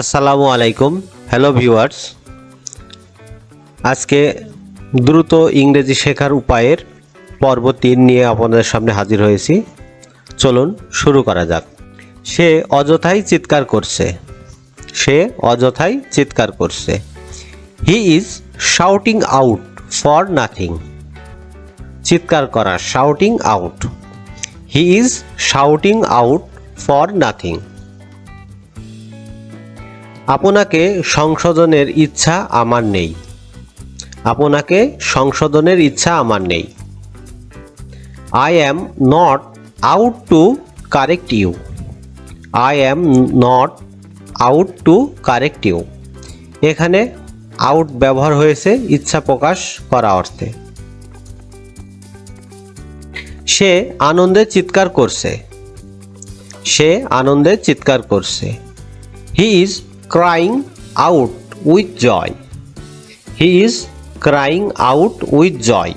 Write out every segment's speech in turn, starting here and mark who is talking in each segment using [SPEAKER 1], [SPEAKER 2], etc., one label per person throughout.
[SPEAKER 1] আসসালামু আলাইকুম। Hello viewers আজকে দ্রুত ইংরেজি শেখার উপায়ের পর্ব তিন নিয়ে আপনাদের সামনে হাজির হয়েছি। চলুন শুরু করা যাক। সে অযথাই চিৎকার করছে। সে অযথাই চিৎকার করছে। He is shouting out for nothing চিৎকার করা shouting out he is shouting out for nothing আপনাকে সংশোধনের ইচ্ছা আমার নেই। আপনাকে সংশোধনের ইচ্ছা আমার নেই। I am not out to correct you I am not out to correct you এখানে আউট ব্যবহার হয়েছে ইচ্ছা প্রকাশ করা অর্থে। সে আনন্দে চিৎকার করছে। সে আনন্দে চিৎকার করছে। He is crying out with joy he is crying out with joy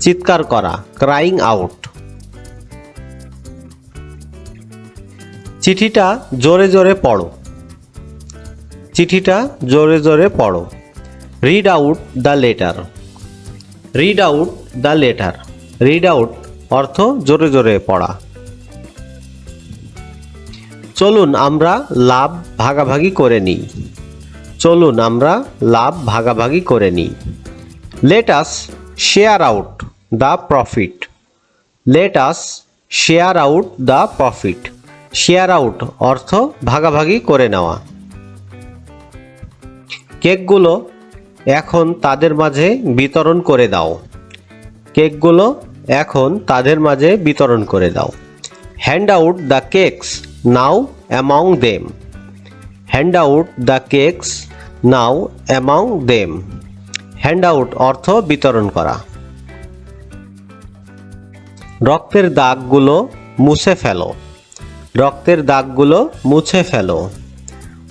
[SPEAKER 1] চিৎকার করা ক্রাইং আউট চিঠিটা জোরে জোরে পড়ো। চিঠিটা জোরে জোরে পড়ো। Read out the letter read out the letter read out অর্থ জোরে জোরে পড়া। চলুন আমরা লাভ ভাগাভাগি করে নিই। চলুন আমরা লাভ ভাগাভাগি করে নিই। Let us share out the profit let us share out the profit share out অর্থ ভাগাভাগি করে নেওয়া। কেকগুলো এখন তাদের মাঝে বিতরণ করে দাও। কেকগুলো এখন তাদের মাঝে বিতরণ করে দাও। Hand out the cakes now among them hand out the cakes now among them hand out অর্থ বিতরণ করা। রক্তের দাগগুলো মুছে ফেলো। রক্তের দাগগুলো মুছে ফেলো।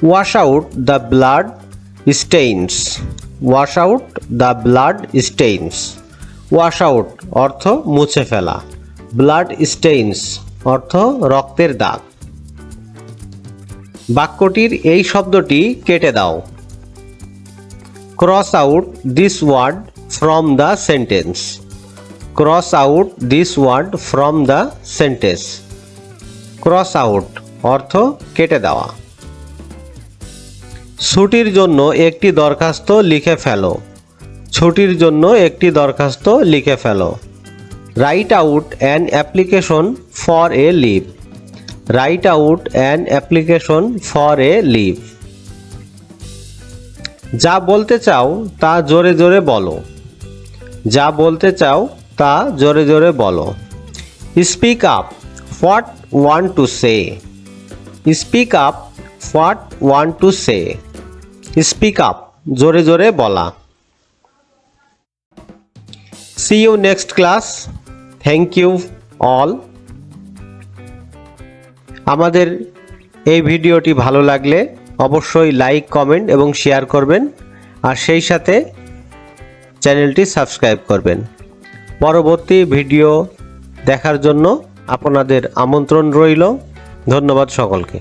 [SPEAKER 1] Wash out the blood stains wash out the blood stains wash out অর্থ মুছে ফেলা। ব্লাড স্টেইনস অর্থ রক্তের দাগ। বাক্যটির এই শব্দটি কেটে দাও। Cross out this word from the sentence cross out this word from the sentence cross out অর্থ কেটে দেওয়া। ছুটির জন্য একটি দরখাস্ত লিখে ফেলো। ছুটির জন্য একটি দরখাস্ত লিখে ফেলো। Write out an application for a leave write out an application for a leave যা বলতে চাও তা জোরে জোরে বলো। যা বলতে চাও তা জোরে জোরে বলো। Speak up what want to say speak up what want to say speak up জোরে জোরে বলা। See you next class thank you all আমাদের এই ভিডিওটি ভালো লাগলে অবশ্যই লাইক, কমেন্ট এবং শেয়ার করবেন আর সেই সাথে চ্যানেলটি সাবস্ক্রাইব করবেন। পরবর্তী ভিডিও দেখার জন্য আপনাদের আমন্ত্রণ রইল। ধন্যবাদ সকলকে।